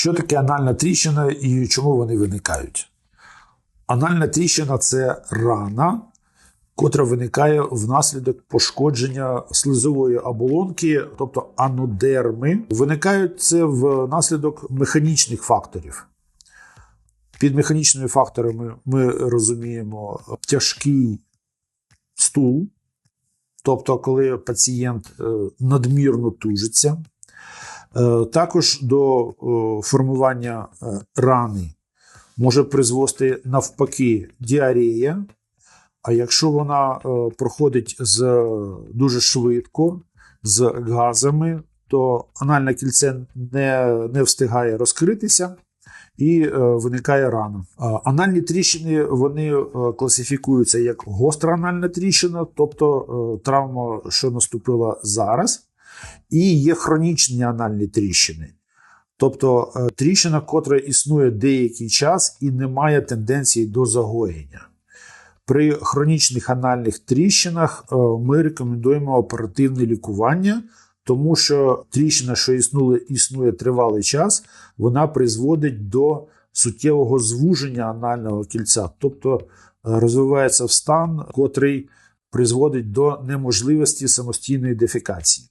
Що таке анальна тріщина і чому вони виникають? Анальна тріщина це рана, котра виникає внаслідок пошкодження слизової оболонки, тобто анодерми. Виникають це внаслідок механічних факторів. Під механічними факторами ми розуміємо тяжкий стул, тобто, коли пацієнт е, надмірно тужиться. Е, Також до е, формування е, рани може призвести навпаки діарея. А якщо вона проходить з дуже швидко, з газами, то анальне кільце не, не встигає розкритися і виникає рана. Анальні тріщини вони класифікуються як гостра анальна тріщина, тобто травма, що наступила зараз, і є хронічні анальні тріщини. Тобто е, тріщина, котра існує деякий час і не має тенденції до загоєння. При хронічних анальних тріщинах е, ми рекомендуємо оперативне лікування, тому що тріщина, що існує, існує тривалий час, вона призводить до суттєвого звуження анального кільця, тобто е, розвивається в стан, котрий призводить до неможливості самостійної дефекації.